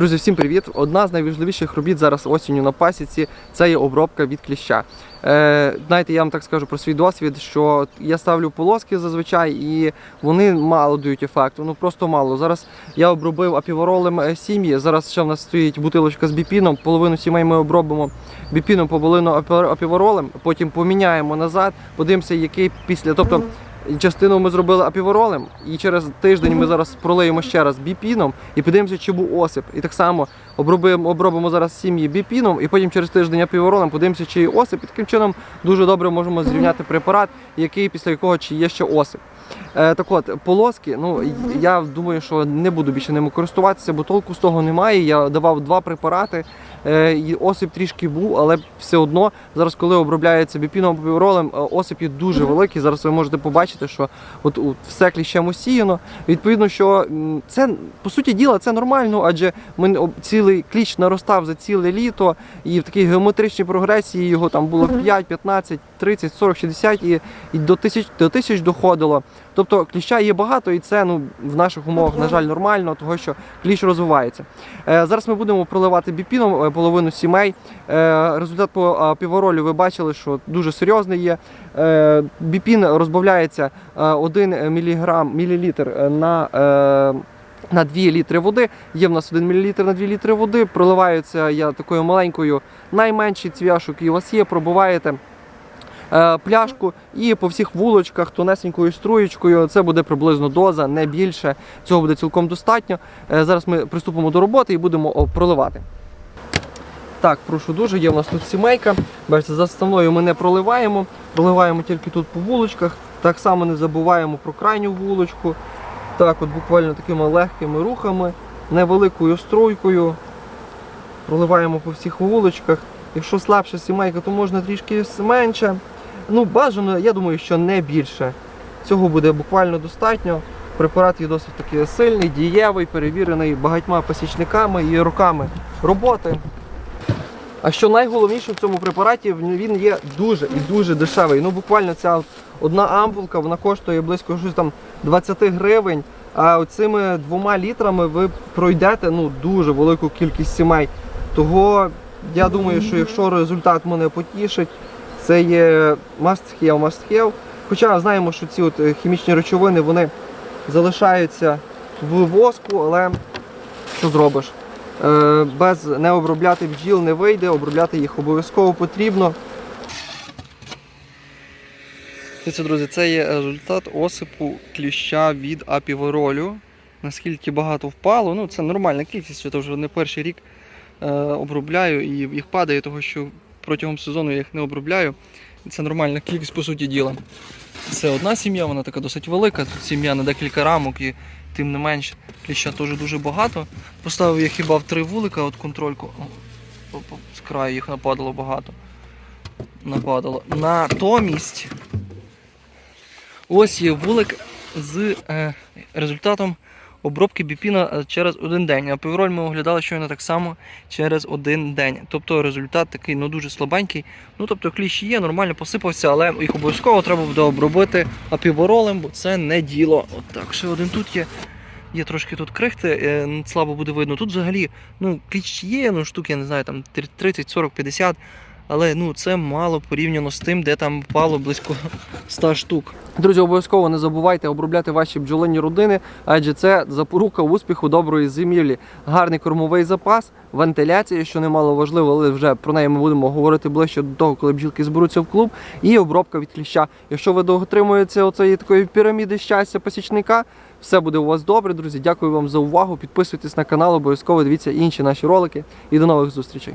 Друзі, всім привіт! Одна з найважливіших робіт зараз осінню на пасіці це є обробка від кліща. Е, знаєте, я вам так скажу про свій досвід, що я ставлю полоски зазвичай, і вони мало дають ефекту. Ну просто мало. Зараз я обробив апіворолем е, сім'ї. Зараз ще в нас стоїть бутилочка з біпіном. Половину сімей ми обробимо біпіном, половину апі- апіворолем, потім поміняємо назад, подивимося, який після. Тобто Частину ми зробили апіворолем, і через тиждень ми зараз пролиємо ще раз біпіном і подивимося, чи був осип. І так само обробимо, обробимо зараз сім'ї біпіном, і потім через тиждень апіворолем подивимося, чи є осип. І таким чином дуже добре можемо зрівняти препарат, який після якого чи є ще осип. Е, так от, полоски, ну я думаю, що не буду більше ними користуватися, бо толку з того немає. Я давав два препарати, осип трішки був, але все одно зараз, коли обробляється біпіном апіворолем, е, осип є дуже великий. Зараз ви можете побачити, що от, от все кліщем усіяно. Відповідно, що це по суті діла це нормально, адже ми цілий кліщ наростав за ціле літо, і в такій геометричній прогресії його там було 5, 15, 30, 40, 60 і, і до тисяч до тисяч доходило. Тобто кліща є багато, і це ну в наших умовах, на жаль, нормально, того що кліщ розвивається. Е, зараз ми будемо проливати біпіном е, половину сімей. Е, результат по піворолю ви бачили, що дуже серйозний є. Е, біпін розбавляється е, 1 мг, мілілітр на. Е, на 2 літри води. Є в нас 1 мл на 2 літри води. Проливаються я такою маленькою, найменший цвяшок, який у вас є, пробуваєте пляшку і по всіх вулочках тонесенькою струєчкою. Це буде приблизно доза, не більше. Цього буде цілком достатньо. Е, зараз ми приступимо до роботи і будемо проливати. Так, прошу дуже, є в нас тут сімейка. Бачите, заставною ми не проливаємо, проливаємо тільки тут по вулочках. Так само не забуваємо про крайню вулочку. Так, от буквально такими легкими рухами, невеликою струйкою. Проливаємо по всіх вулочках. Якщо слабша сімейка, то можна трішки менше. Ну, бажано, я думаю, що не більше. Цього буде буквально достатньо. Препарат є досить таки сильний, дієвий, перевірений багатьма пасічниками і роками роботи. А що найголовніше в цьому препараті, він є дуже і дуже дешевий. Ну буквально ця одна ампулка вона коштує близько щось там 20 гривень. А оцими двома літрами ви пройдете ну, дуже велику кількість сімей. Того я думаю, що якщо результат мене потішить, це є must have, must have. Хоча знаємо, що ці от е, хімічні речовини вони залишаються в воску, але що зробиш? Е, без не обробляти бджіл не вийде, обробляти їх обов'язково потрібно. Це, друзі, це є результат осипу кліща від апіворолю. Наскільки багато впало, ну це нормальна кількість, я вже не перший рік е, обробляю і їх падає, того що протягом сезону я їх не обробляю. Це нормальна кількість по суті діла. Це одна сім'я, вона така досить велика. Тут сім'я на декілька рамок і тим не менш кліща теж дуже багато. Поставив я хіба в три вулика, от контрольку. О, з краю їх нападало багато. Нападало. Натомість ось є вулик з е, результатом обробки біпіна е, через один день. А півроль ми оглядали щойно так само через один день. Тобто результат такий ну, дуже слабенький. Ну тобто кліщ є, нормально посипався, але їх обов'язково треба буде обробити апіворолем, бо це не діло. От так, ще один тут є. Є трошки тут крихти, е, слабо буде видно. Тут взагалі ну, кліщ є, ну штук, я не знаю, там 30, 40, 50. Але ну це мало порівняно з тим, де там впало близько 100 штук. Друзі, обов'язково не забувайте обробляти ваші бджолині родини, адже це запорука успіху доброї зимівлі. Гарний кормовий запас, вентиляція, що немало важливо, але вже про неї ми будемо говорити ближче до того, коли бджілки зберуться в клуб, і обробка від кліща. Якщо ви дотримуєтеся оцеї такої піраміди щастя пасічника, все буде у вас добре, друзі. Дякую вам за увагу. Підписуйтесь на канал, обов'язково дивіться інші наші ролики і до нових зустрічей.